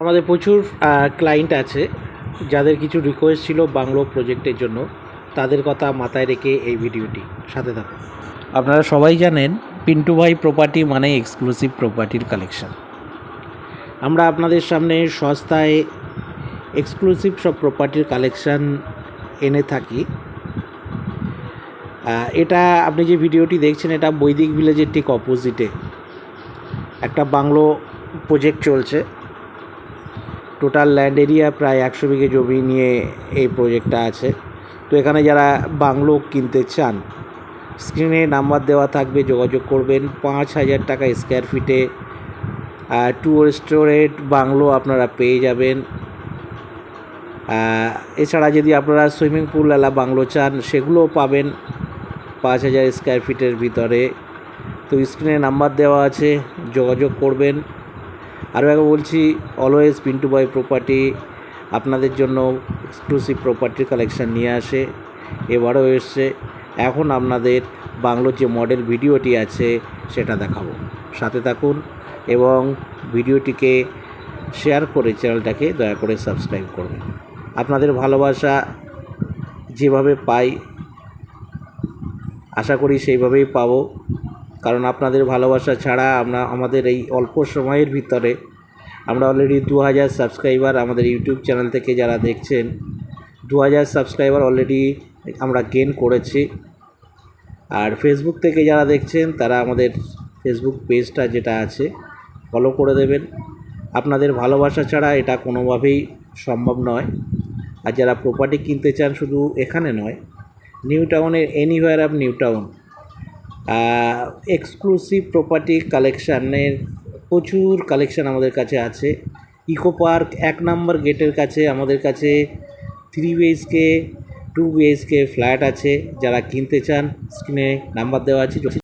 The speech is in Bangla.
আমাদের প্রচুর ক্লায়েন্ট আছে যাদের কিছু রিকোয়েস্ট ছিল বাংলো প্রজেক্টের জন্য তাদের কথা মাথায় রেখে এই ভিডিওটি সাথে থাকুন। আপনারা সবাই জানেন পিন্টু ভাই প্রপার্টি মানে এক্সক্লুসিভ প্রপার্টির কালেকশন আমরা আপনাদের সামনে সস্তায় এক্সক্লুসিভ সব প্রপার্টির কালেকশন এনে থাকি। এটা আপনি যে ভিডিওটি দেখছেন এটা বৈদিক ভিলেজের ঠিক অপোজিটে একটা বাংলো প্রজেক্ট চলছে। টোটাল ল্যান্ড এরিয়া প্রায় একশো বিঘে জমি নিয়ে এই প্রজেক্টটা আছে। তো এখানে যারা বাংলো কিনতে চান স্ক্রিনে নাম্বার দেওয়া থাকবে, যোগাযোগ করবেন। পাঁচ হাজার টাকা স্কোয়ার ফিটে টু স্টোরেট বাংলো আপনারা পেয়ে যাবেন। এছাড়া যদি আপনারা সুইমিং পুল এলা বাংলো চান, সেগুলোও পাবেন পাঁচ হাজার স্কোয়ার ফিটের ভিতরে। তো স্ক্রিনে নাম্বার দেওয়া আছে, যোগাযোগ করবেন। আরও একবার বলছি অলওয়েজ পিন্টু বয় প্রপার্টি আপনাদের জন্য এক্সক্লুসিভ প্রপার্টির কালেকশান নিয়ে আসে, এবারও এসছে। এখন আপনাদের বাংলোর যে মডেল ভিডিওটি আছে, সেটা দেখাবো। সাথে থাকুন এবং ভিডিওটিকে শেয়ার করে চ্যানেলটাকে দয়া করে সাবস্ক্রাইব করবেন। আপনাদের ভালোবাসা যেভাবে পাই, আশা করি সেইভাবেই পাবো। কারণ আপনাদের ভালোবাসা ছাড়া আমরা, আমাদের এই অল্প সময়ের ভিতরে আমরা অলরেডি দু হাজার সাবস্ক্রাইবার আমাদের ইউটিউব চ্যানেল থেকে যারা দেখছেন দু হাজার সাবস্ক্রাইবার অলরেডি আমরা গেন করেছি। আর ফেসবুক থেকে যারা দেখছেন, তারা আমাদের ফেসবুক পেজটা যেটা আছে ফলো করে দেবেন। আপনাদের ভালোবাসা ছাড়া এটা কোনোভাবেই সম্ভব নয়। আর যারা প্রপার্টি কিনতে চান, শুধু এখানে নয় নিউ টাউনের anywhere of New Town exclusive property কালেকশানের প্রচুর কালেকশান আমাদের কাছে আছে। ইকো পার্ক এক নাম্বার গেটের কাছে আমাদের কাছে three BHK two BHK flat আছে। যারা কিনতে চান স্ক্রিনে নাম্বার দেওয়া আছে।